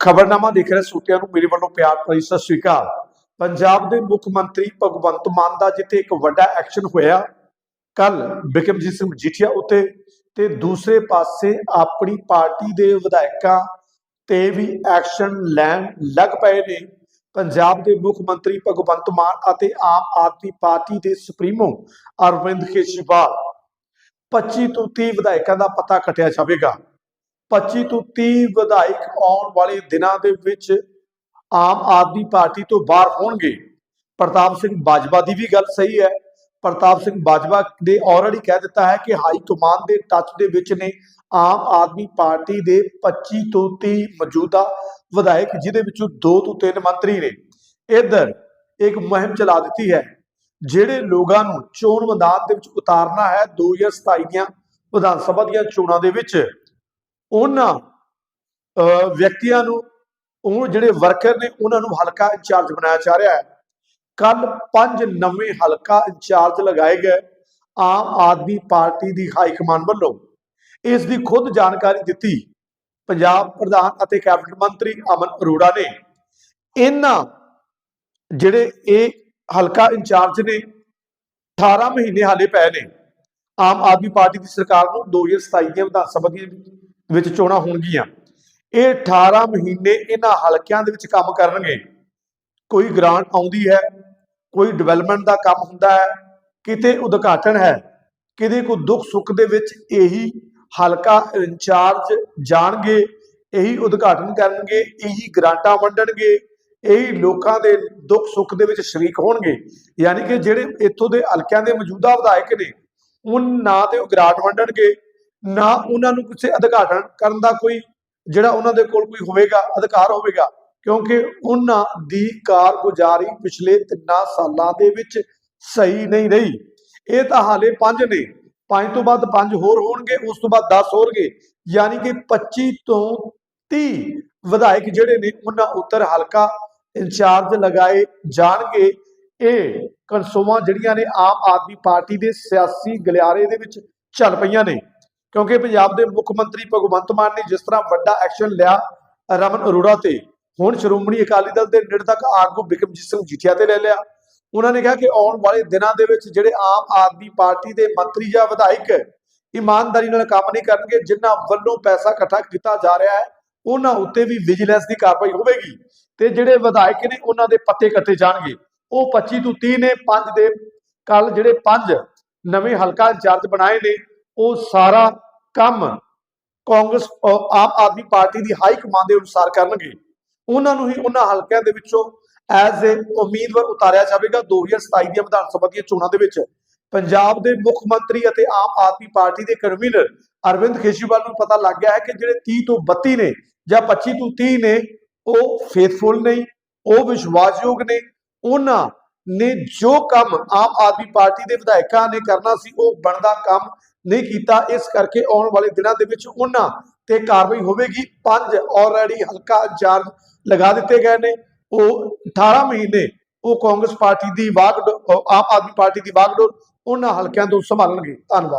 ਖਬਰਨਾਮਾ ਦੇਖ ਰਹੇ ਸਰੋਤਿਆਂ ਨੂੰ ਮੇਰੇ ਵੱਲੋਂ ਪਿਆਰ ਭਰੀ ਸਤਿ ਸ਼੍ਰੀ ਅਕਾਲ। ਪੰਜਾਬ ਦੇ ਮੁੱਖ ਮੰਤਰੀ ਭਗਵੰਤ ਮਾਨ ਦਾ ਜਿੱਥੇ ਇੱਕ ਵੱਡਾ ਐਕਸ਼ਨ ਹੋਇਆ, ਕੱਲ ਬਿਕਰਮਜੀਤ ਸਿੰਘ ਮਜੀਠੀਆ ਉੱਤੇ ਤੇ ਦੂਸਰੇ ਪਾਸੇ ਆਪਣੀ ਪਾਰਟੀ ਦੇ ਵਿਧਾਇਕਾਂ ਤੇ ਵੀ ਐਕਸ਼ਨ ਲੈਣ ਲੱਗ ਪਏ ਨੇ। ਪੰਜਾਬ ਦੇ ਮੁੱਖ ਮੰਤਰੀ ਭਗਵੰਤ ਮਾਨ ਅਤੇ ਆਮ ਆਦਮੀ ਪਾਰਟੀ ਦੇ ਸੁਪਰੀਮੋ ਅਰਵਿੰਦ ਕੇਜਰੀਵਾਲ। 25 ਤੋਂ 30 ਵਿਧਾਇਕਾਂ ਦਾ ਪਤਾ ਕੱਟਿਆ ਜਾਵੇਗਾ। 25 ਤੋਂ 30 ਵਿਧਾਇਕ ਆਉਣ ਵਾਲੇ ਦਿਨਾਂ ਦੇ ਵਿੱਚ ਆਮ ਆਦਮੀ ਪਾਰਟੀ ਤੋਂ ਬਾਹਰ ਹੋਣਗੇ। ਪ੍ਰਤਾਪ ਸਿੰਘ ਬਾਜਵਾ ਦੀ ਵੀ ਗੱਲ ਸਹੀ ਹੈ। ਪ੍ਰਤਾਪ ਸਿੰਘ ਬਾਜਵਾ ਨੇ ਆਲਰੇਡੀ ਕਹਿ ਦਿੱਤਾ ਹੈ ਕਿ ਹਾਈ ਕਮਾਂਡ ਦੇ ਟੱਚ ਦੇ ਵਿੱਚ ਨੇ ਆਮ ਆਦਮੀ ਪਾਰਟੀ ਦੇ 25 ਤੋਂ 30 ਮੌਜੂਦਾ ਵਿਧਾਇਕ, ਜਿਹਦੇ ਵਿੱਚੋਂ 2 ਤੋਂ 3 ਮੰਤਰੀ ਨੇ। ਇਧਰ ਇੱਕ ਮੁਹਿੰਮ ਚਲਾ ਦਿੱਤੀ ਹੈ, ਜਿਹੜੇ ਲੋਕਾਂ ਨੂੰ ਚੋਣ ਮੈਦਾਨ ਦੇ ਵਿੱਚ ਉਤਾਰਨਾ ਹੈ 2027 ਦੀਆਂ ਵਿਧਾਨ ਸਭਾ ਦੀਆਂ ਚੋਣਾਂ ਦੇ ਵਿੱਚ। ਉਹਨਾਂ ਵਿਅਕਤੀਆਂ ਨੂੰ, ਉਹ ਜਿਹੜੇ ਵਰਕਰ ਨੇ, ਉਹਨਾਂ ਨੂੰ ਹਲਕਾ ਇੰਚਾਰਜ ਬਣਾਇਆ ਜਾ ਰਿਹਾ ਹੈ। ਕੱਲ ਪੰਜ ਨਵੇਂ ਹਲਕਾ ਇੰਚਾਰਜ ਲਗਾਏ ਗਏ ਆਮ ਆਦਮੀ ਪਾਰਟੀ ਦੀ ਹਾਈ ਕਮਾਂਡ ਵੱਲੋਂ। ਇਸ ਦੀ ਖੁਦ ਜਾਣਕਾਰੀ ਦਿੱਤੀ ਪੰਜਾਬ ਪ੍ਰਧਾਨ ਅਤੇ ਕੈਬਨਿਟ ਮੰਤਰੀ ਅਮਨ ਅਰੋੜਾ ਨੇ। ਇਹਨਾਂ ਜਿਹੜੇ ਇਹ ਹਲਕਾ ਇੰਚਾਰਜ ਨੇ 18 ਮਹੀਨੇ ਹਾਲੇ ਪਏ ਨੇ। ਆਮ ਆਦਮੀ ਪਾਰਟੀ ਦੀ ਸਰਕਾਰ ਨੂੰ 2027 ਦੀਆਂ ਵਿਧਾਨ ਸਭਾ ਦੀਆਂ ਵਿੱਚ ਚੋਣਾਂ ਹੋਣਗੀਆਂ। ਇਹ 18 ਮਹੀਨੇ ਇਹਨਾਂ ਹਲਕਿਆਂ ਦੇ ਵਿੱਚ ਕੰਮ ਕਰਨਗੇ। ਕੋਈ ਗ੍ਰਾਂਟ ਆਉਂਦੀ ਹੈ, ਕੋਈ ਡਿਵੈਲਪਮੈਂਟ ਦਾ ਕੰਮ ਹੁੰਦਾ ਹੈ, ਕਿਤੇ ਉਦਘਾਟਨ ਹੈ, ਕਿਤੇ ਕੋਈ ਦੁੱਖ ਸੁੱਖ ਦੇ ਵਿੱਚ ਇਹੀ ਹਲਕਾ ਇੰਚਾਰਜ ਜਾਣਗੇ, ਇਹੀ ਉਦਘਾਟਨ ਕਰਨਗੇ, ਇਹੀ ਗ੍ਰਾਂਟਾਂ ਵੰਡਣਗੇ, ਇਹੀ ਲੋਕਾਂ ਦੇ ਦੁੱਖ ਸੁੱਖ ਦੇ ਵਿੱਚ ਸ਼ਰੀਕ ਹੋਣਗੇ। ਯਾਨੀ ਕਿ ਜਿਹੜੇ ਇੱਥੋਂ ਦੇ ਹਲਕਿਆਂ ਦੇ ਮੌਜੂਦਾ ਵਿਧਾਇਕ ਨੇ ਉਹ ਨਾ ਤੇ ਉਹ ਗ੍ਰਾਂਟ ਵੰਡਣਗੇ ਨਾ ਉਹਨਾਂ ਨੂੰ ਕਿਸੇ ਉਦਘਾਟਨ ਕਰਨ ਦਾ ਕੋਈ, ਜਿਹੜਾ ਉਹਨਾਂ ਦੇ ਕੋਲ ਕੋਈ ਹੋਵੇਗਾ, ਅਧਿਕਾਰ ਹੋਵੇਗਾ, ਕਿਉਂਕਿ ਉਹਨਾਂ ਦੀ ਕਾਰਗੁਜ਼ਾਰੀ ਪਿਛਲੇ ਤਿੰਨਾਂ ਸਾਲਾਂ ਦੇ ਵਿੱਚ ਸਹੀ ਨਹੀਂ ਰਹੀ। ਇਹ ਤਾਂ ਹਾਲੇ ਪੰਜ ਨੇ। ਪੰਜ ਤੋਂ ਬਾਅਦ ਪੰਜ ਹੋਰ ਹੋਣਗੇ, ਉਸ ਤੋਂ ਬਾਅਦ 10 ਹੋਣਗੇ। ਯਾਨੀ ਕਿ 25 ਤੋਂ 30 ਵਿਧਾਇਕ ਜਿਹੜੇ ਨੇ, ਉਹਨਾਂ ਉੱਤਰ ਹਲਕਾ ਇੰਚਾਰਜ ਲਗਾਏ ਜਾਣਗੇ। ਇਹ ਕਨਸੋਵਾਂ ਜਿਹੜੀਆਂ ਨੇ, ਆਮ ਆਦਮੀ ਪਾਰਟੀ ਦੇ ਸਿਆਸੀ ਗਲਿਆਰੇ ਦੇ ਵਿੱਚ ਚੱਲ ਪਈਆਂ ਨੇ। ਕਿਉਂਕਿ ਪੰਜਾਬ ਦੇ ਮੁੱਖ ਮੰਤਰੀ ਭਗਵੰਤ ਮਾਨ ਨੇ ਜਿਸ ਤਰ੍ਹਾਂ ਵੱਡਾ ਐਕਸ਼ਨ ਲਿਆ ਰਮਨ ਅਰੋੜਾ ਤੇ, ਹੁਣ ਸ਼੍ਰੋਮਣੀ ਅਕਾਲੀ ਦਲ ਦੇ ਨਿਰਦਕ ਆਗੂ ਬਿਕਰਮਜੀਤ ਸਿੰਘ ਜੀਠੀਆ ਤੇ ਲੈ ਲਿਆ। ਉਹਨਾਂ ਨੇ ਕਿਹਾ ਕਿ ਆਉਣ ਵਾਲੇ ਦਿਨਾਂ ਦੇ ਵਿੱਚ ਜਿਹੜੇ ਆਮ ਆਦਮੀ ਪਾਰਟੀ ਦੇ ਮੰਤਰੀ ਜਾਂ ਵਿਧਾਇਕ ਇਮਾਨਦਾਰੀ ਨਾਲ ਕੰਮ ਨਹੀਂ ਕਰਨਗੇ, ਜਿਨ੍ਹਾਂ ਵੱਲੋਂ ਪੈਸਾ ਇਕੱਠਾ ਕੀਤਾ ਜਾ ਰਿਹਾ ਹੈ, ਉਹਨਾਂ ਉੱਤੇ ਵੀ ਵਿਜੀਲੈਂਸ ਦੀ ਕਾਰਵਾਈ ਹੋਵੇਗੀ ਤੇ ਜਿਹੜੇ ਵਿਧਾਇਕ ਨੇ ਉਹਨਾਂ ਦੇ ਪੱਤੇ ਕੱਟੇ ਜਾਣਗੇ। ਉਹ 25 ਤੋਂ 30 ਨੇ, ਪੰਜ ਦੇ। ਕੱਲ ਜਿਹੜੇ ਪੰਜ ਨਵੇਂ ਹਲਕਾ ਇੰਚਾਰਜ ਬਣਾਏ ਨੇ ਉਹ ਸਾਰਾ ਕੰਮ ਕਾਂਗਰਸ ਆਮ ਆਦਮੀ ਪਾਰਟੀ ਦੀ ਹਾਈ ਕਮਾਂਡ ਦੇ ਅਨੁਸਾਰ ਕਰਨਗੇ। ਉਹਨਾਂ ਨੂੰ ਹੀ ਉਹਨਾਂ ਹਲਕਿਆਂ ਦੇ ਵਿੱਚੋਂ ਐਜ਼ ਏ ਉਮੀਦਵਾਰ ਉਤਾਰਿਆ ਜਾਵੇਗਾ 2027 ਦੀਆਂ ਵਿਧਾਨ ਸਭਾ ਦੀਆਂ ਚੋਣਾਂ ਦੇ ਵਿੱਚ। ਪੰਜਾਬ ਦੇ ਮੁੱਖ ਮੰਤਰੀ ਅਤੇ ਆਮ ਆਦਮੀ ਪਾਰਟੀ ਦੇ ਕਨਵੀਨਰ ਅਰਵਿੰਦ ਕੇਜਰੀਵਾਲ ਨੂੰ ਪਤਾ ਲੱਗ ਗਿਆ ਹੈ ਕਿ ਜਿਹੜੇ 30 ਤੋਂ 32 ਨੇ ਜਾਂ 25 ਤੋਂ 30 ਨੇ, ਉਹ ਫੇਥਫੁਲ ਨਹੀਂ ਉਹ ਵਿਸ਼ਵਾਸਯੋਗ ਨੇ, ਉਹਨਾਂ ਨੇ ਜੋ ਕੰਮ ਆਮ ਆਦਮੀ ਪਾਰਟੀ ਦੇ ਵਿਧਾਇਕਾਂ ਨੇ ਕਰਨਾ ਸੀ, ਉਹ ਬਣਦਾ ਕੰਮ ਨਹੀਂ ਕੀਤਾ। ਇਸ ਕਰਕੇ ਆਉਣ ਵਾਲੇ ਦਿਨਾਂ ਦੇ ਵਿੱਚ ਉਹਨਾਂ ਤੇ ਕਾਰਵਾਈ ਹੋਵੇਗੀ। ਪੰਜ ਆਲਰੇਡੀ ਹਲਕਾ ਇੰਚਾਰਜ ਲਗਾ ਦਿੱਤੇ ਗਏ ਨੇ। ਉਹ 18 ਮਹੀਨੇ ਉਹ ਕਾਂਗਰਸ ਪਾਰਟੀ ਦੀ ਵਾਗਡੋਰ ਆਮ ਆਦਮੀ ਪਾਰਟੀ ਦੀ ਵਾਗਡੋਰ ਉਹਨਾਂ ਹਲਕਿਆਂ ਤੋਂ ਸੰਭਾਲਣਗੇ। ਧੰਨਵਾਦ।